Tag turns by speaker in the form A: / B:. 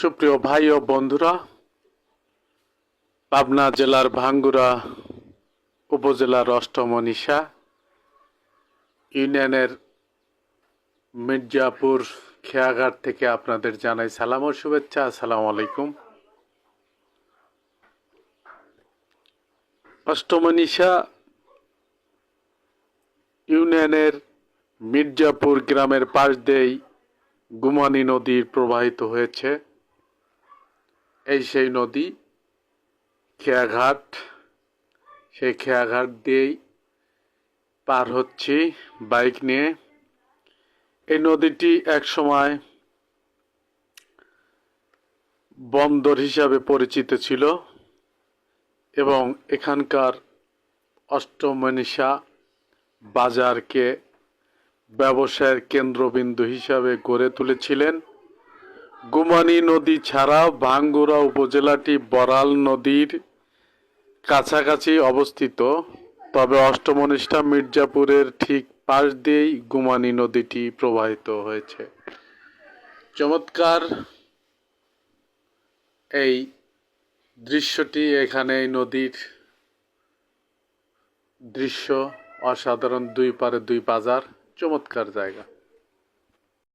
A: সুপ্রিয় ভাই ও বন্ধুরা, পাবনা জেলার ভাঙ্গুরা উপজেলার অষ্টমনীষা ইউনিয়নের মির্জাপুর খেয়াঘাট থেকে আপনাদের জানাই সালাম ও শুভেচ্ছা, আসসালামু আলাইকুম। অষ্টমনীষা ইউনিয়নের মির্জাপুর গ্রামের পাশ দিয়েই গুমানি নদী প্রবাহিত হয়েছে। এই সেই নদী, খেয়াঘাট, সেই খেয়াঘাট দিয়েই পার হচ্ছি বাইক নিয়ে। এই নদীটি এক সময় বন্দর হিসাবে পরিচিত ছিল এবং এখানকার অষ্টমনীষা বাজারকে ব্যবসায়ের কেন্দ্রবিন্দু হিসাবে গড়ে তুলেছিলেন। গুমানি নদী ছাড়াও ভাঙ্গুরা উপজেলাটি বরাল নদীর কাছাকাছি অবস্থিত। তবে অষ্টমনিষ্ঠা মির্জাপুরের ঠিক পাশ দিয়েই গুমানি নদীটি প্রবাহিত হয়েছে। চমৎকার এই দৃশ্যটি এখানে এই নদীর দৃশ্য, অসাধারণ দুই পারে দুই বাজার, চমৎকার জায়গা।